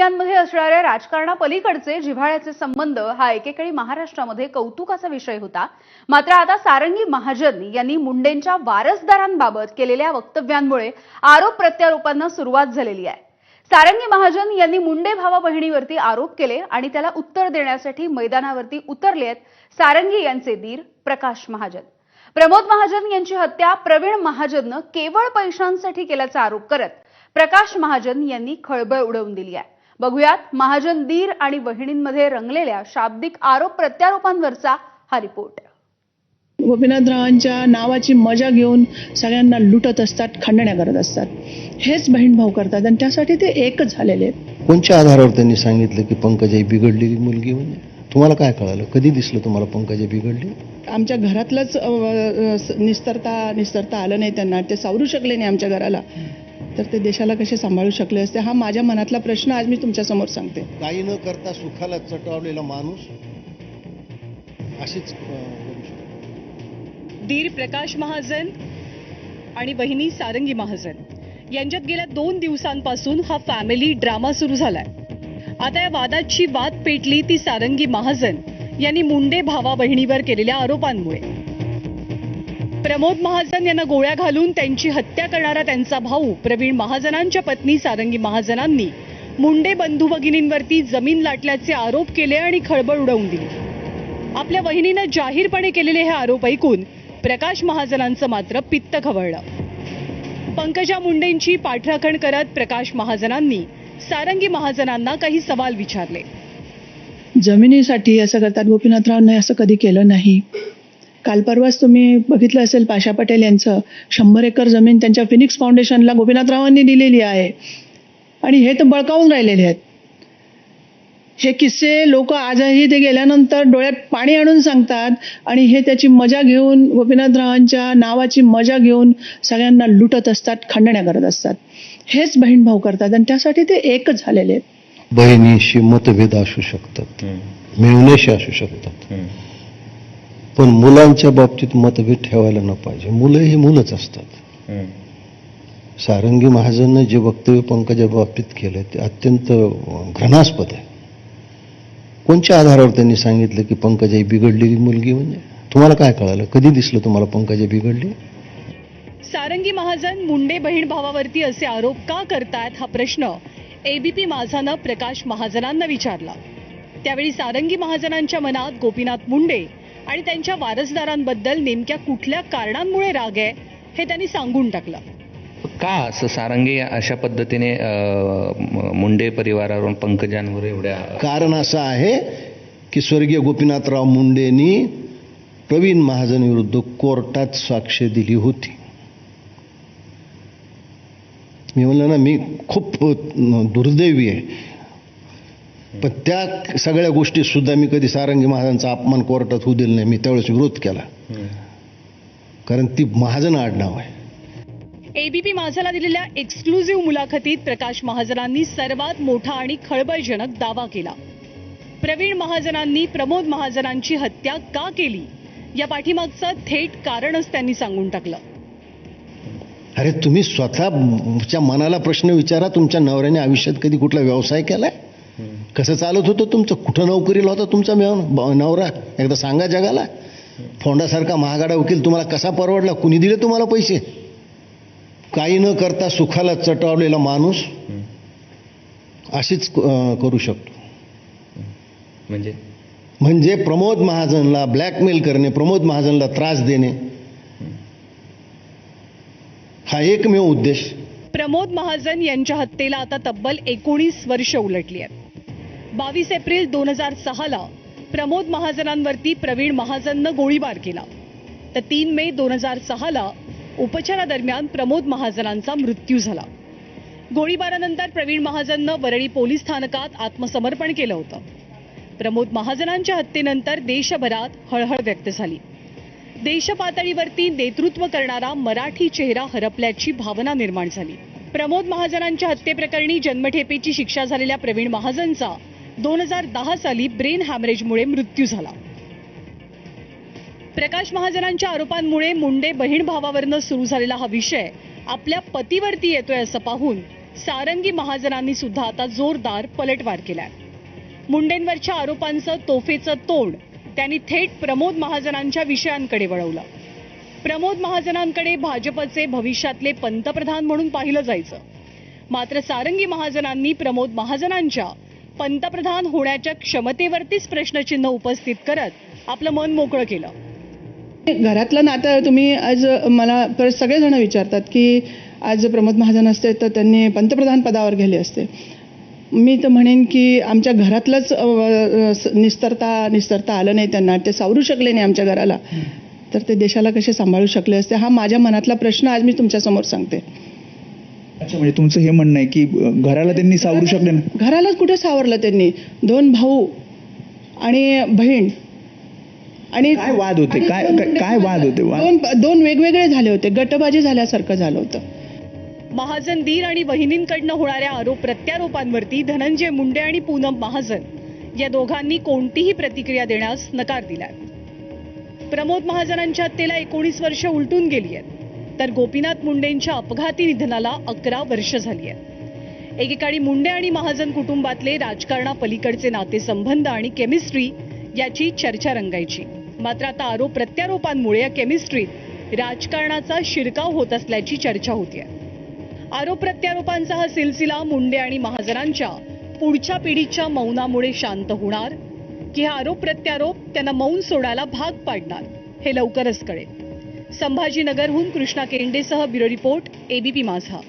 कुटुंबियांमध्ये असणाऱ्या राजकारणापलीकडचे जिव्हाळ्याचे संबंध हा एकेकाळी महाराष्ट्रामध्ये कौतुकाचा विषय होता. मात्र आता सारंगी महाजन यांनी मुंडेंच्या वारसदारांबाबत केलेल्या वक्तव्यांमुळे आरोप प्रत्यारोपांना सुरुवात झालेली आहे. सारंगी महाजन यांनी मुंडे भावा बहिणीवरती आरोप केले आणि त्याला उत्तर देण्यासाठी मैदानावरती उतरले आहेत सारंगी यांचे दीर प्रकाश महाजन. प्रमोद महाजन यांची हत्या प्रवीण महाजननं केवळ पैशांसाठी केल्याचा आरोप करत प्रकाश महाजन यांनी खळबळ उडवून दिली आहे. बघूयात महाजन दीर आणि बहिणींमध्ये रंगलेल्या शाब्दिक आरोप प्रत्यारोपांवरचा हा रिपोर्ट. गोपीनाथरावांच्या नावाची मजा घेऊन सगळ्यांना लुटत असतात खंडण्या करत असतात. हेच बहीण भाऊ करतात आणि त्यासाठी ते एकच झालेले आहेत. कोणत्या आधारावर त्यांनी सांगितलं की पंकजाई बिघडलेली मुलगी म्हणजे? तुम्हाला काय कळालं? कधी दिसलं तुम्हाला पंकजा बिघडली? आमच्या घरातलंच निस्तरता निस्तरता आलं नाही त्यांना. ते सावरू शकले नाही आमच्या घराला. तर ते देशाला कसे सांभाळू शकले असते हा माझ्या मनातला प्रश्न आज मी तुमच्यासमोर सांगते. काही न करता सुखाला चटवलेला माणूस अशीच दीर प्रकाश महाजन आणि बहिणी सारंगी महाजन. यांच्यात गेल्या दोन दिवसांपासून हा फॅमिली ड्रामा सुरू झालाय. आता या वादाची वाद पेटली ती सारंगी महाजन यांनी मुंडे भावा बहिणीवर केलेल्या आरोपांमुळे. प्रमोद महाजन यांना गोळ्या घालून त्यांची हत्या करणारा त्यांचा भाऊ प्रवीण महाजनांच्या पत्नी सारंगी महाजनांनी मुंडे बंधू भगिनींवरती जमीन लाटल्याचे आरोप केले आणि खळबळ उडवून दिली. आपल्या वहिनीनं जाहीरपणे केलेले हे आरोप ऐकून प्रकाश महाजनांचं मात्र पित्त खवळलं. पंकजा मुंडेंची पाठराखण करत प्रकाश महाजनांनी सारंगी महाजनांना काही सवाल विचारले. जमिनीसाठी असं करतात गोपीनाथरावने असं कधी केलं नाही. काल परवाच तुम्ही बघितलं असेल पाशा पटेल यांचं. शंभर एकर जमीन त्यांच्या फिनिक्स फाउंडेशनला गोपीनाथरावांनी दिलेली आहे. आणि हे तर बळकावून राहिलेले आहेत. हे किस्से लोक आजही ते गेल्यानंतर डोळ्यात पाणी आणून सांगतात आणि हे त्याची मजा घेऊन गोपीनाथरावांच्या नावाची मजा घेऊन सगळ्यांना लुटत असतात खंडण्या करत असतात. हेच बहीण भाऊ करतात आणि त्यासाठी ते एकच झालेले आहेत. बहिणीशी मतभेद असू शकतात. मिळण्याशी असू शकतात. पण मुलांच्या बाबतीत मतभेद ठेवायला न पाहिजे. मुलं ही मुलंच असतात. सारंगी महाजननं जे वक्तव्य पंकजा बाबतीत केलं ते अत्यंत घृणास्पद आहे. कोणत्या आधारावर त्यांनी सांगितलं की पंकजा ही बिघडलेली मुलगी म्हणजे? तुम्हाला काय कळालं? कधी दिसलं तुम्हाला पंकजा बिघडली? सारंगी महाजन मुंडे बहीण भावावरती असे आरोप का करतायत हा प्रश्न एबीपी माझानं प्रकाश महाजनांना विचारला. त्यावेळी सारंगी महाजनांच्या मनात गोपीनाथ मुंडे आणि त्यांच्या वारसदारांबद्दल नेमक्या कुठल्या कारणांमुळे राग आहे हे त्यांनी सांगून टाकलं. का असं सारंगी अशा पद्धतीने मुंडे परिवारावरून पंकजांवर एवढ्या कारण असं आहे की स्वर्गीय गोपीनाथराव मुंडेंनी प्रवीण महाजन विरुद्ध कोर्टात साक्ष दिली होती. मी म्हणलं ना मी खूप दुर्दैवी आहे. पण त्या सगळ्या गोष्टी सुद्धा मी कधी सारंगी महाजनचा अपमान कोर्टात होऊ दिला नाही. मी त्यावेळेस विरोध केला. कारण ती महाजन आडनाव आहे. एबीपी माझाला दिलेल्या एक्सक्लुझिव्ह मुलाखतीत प्रकाश महाजनांनी सर्वात मोठा आणि खळबळजनक दावा केला. प्रवीण महाजनांनी प्रमोद महाजनांची हत्या का केली? या पाठीमागचं थेट कारणच त्यांनी सांगून टाकलं. अरे तुम्ही स्वतःच्या मनाला प्रश्न विचारा. तुमच्या नवऱ्याने आयुष्यात कधी कुठला व्यवसाय केलाय? कसं चालत होतं तुमचं? कुठं नोकरीला होता तुमचा मेव- ब- नवरा? एकदा सांगा जगाला. फोंडासारखा महागाडा वकील तुम्हाला कसा परवडला? कुणी दिले तुम्हाला पैसे? काही न करता सुखाला चटवलेला माणूस अशीच करू शकतो. म्हणजे? म्हणजे प्रमोद महाजनला ब्लॅकमेल करणे प्रमोद महाजनला त्रास देणे. हा एकमेव उद्देश. प्रमोद महाजन यांच्या हत्येला आता तब्बल एकोणीस वर्ष उलटली आहेत. बावीस एप्रिल दोन हजार सहाला प्रमोद महाजनांवरती प्रवीण महाजननं गोळीबार केला. तर तीन मे दोन हजार सहाला उपचारादरम्यान प्रमोद महाजनांचा मृत्यू झाला. गोळीबारानंतर प्रवीण महाजननं वरळी पोलीस स्थानकात आत्मसमर्पण केलं होतं. प्रमोद महाजनांच्या हत्येनंतर देशभरात हळहळ व्यक्त झाली. देशपातळीवरती नेतृत्व करणारा मराठी चेहरा हरपल्याची भावना निर्माण झाली. प्रमोद महाजनांच्या हत्येप्रकरणी जन्मठेपेची शिक्षा झालेल्या प्रवीण महाजनचा दोन हजार दहा साली ब्रेन हॅमरेजमुळे मृत्यू झाला. प्रकाश महाजनांच्या आरोपांमुळे मुंडे बहीण भावावरनं सुरू झालेला हा विषय आपल्या पतीवरती येतोय असं पाहून सारंगी महाजनांनी सुद्धा आता जोरदार पलटवार केलाय. मुंडेंवरच्या आरोपांचं तोफेचं तोंड त्यांनी थेट प्रमोद महाजनांच्या विषयांकडे वळवलं. प्रमोद महाजनांकडे भाजपचे भविष्यातले पंतप्रधान म्हणून पाहिलं जायचं. मात्र सारंगी महाजनांनी प्रमोद महाजनांच्या पंतप्रधान होण्याच्या क्षमतेवरतीच प्रश्नचिन्ह उपस्थित करत आपलं मन मोकळं केलं. घरातलं नातं तुम्ही आज मला परत सगळेजण विचारतात की आज प्रमोद महाजन असते तर त्यांनी पंतप्रधान पदावर गेले असते. मी तर म्हणेन की आमच्या घरातलंच निस्तरता निस्तरता आलं नाही त्यांना ते सावरू शकले नाही आमच्या घराला. तर ते देशाला कसे सांभाळू शकले असते? हा माझ्या मनातला प्रश्न आज मी तुमच्यासमोर सांगते. अच्छा म्हणजे तुमचं हे म्हणणं आहे की घराला त्यांनी सावरू शकले ना? घरालाच कुठे सावरलं त्यांनी? दोन भाऊ आणि बहीण. आणि काय वाद होते? काय- दोन काय- वाद होते? दोन दोन वेगवेगळे झाले होते. गटबाजी झाल्यासारखं झालं होतं. महाजन दीर आणि वहिनींकडनं होणाऱ्या आरोप प्रत्यारोपांवरती धनंजय मुंडे आणि पूनम महाजन या दोघांनी कोणतीही प्रतिक्रिया देण्यास नकार दिलाय. प्रमोद महाजनांच्या हत्येला एकोणीस वर्ष उलटून गेली आहेत. तर गोपीनाथ मुंडेंच्या अपघाती निधनाला अकरा वर्ष झाली आहे एकेकाळी मुंडे आणि महाजन कुटुंबातले राजकारणापलीकडचे नातेसंबंध आणि केमिस्ट्री याची चर्चा रंगायची. मात्र आता आरोप प्रत्यारोपांमुळे या केमिस्ट्रीत राजकारणाचा शिरकाव होत असल्याची चर्चा होती आरोप प्रत्यारोपांचा हा सिलसिला मुंडे आणि महाजनांच्या पुढच्या पिढीच्या मौनामुळे शांत होणार की हा आरोप प्रत्यारोप त्यांना मौन सोडायला भाग पाडणार हे लवकरच कळेल. संभाजीनगरहून कृष्णा केंडेसह ब्युरो रिपोर्ट एबीपी माझा.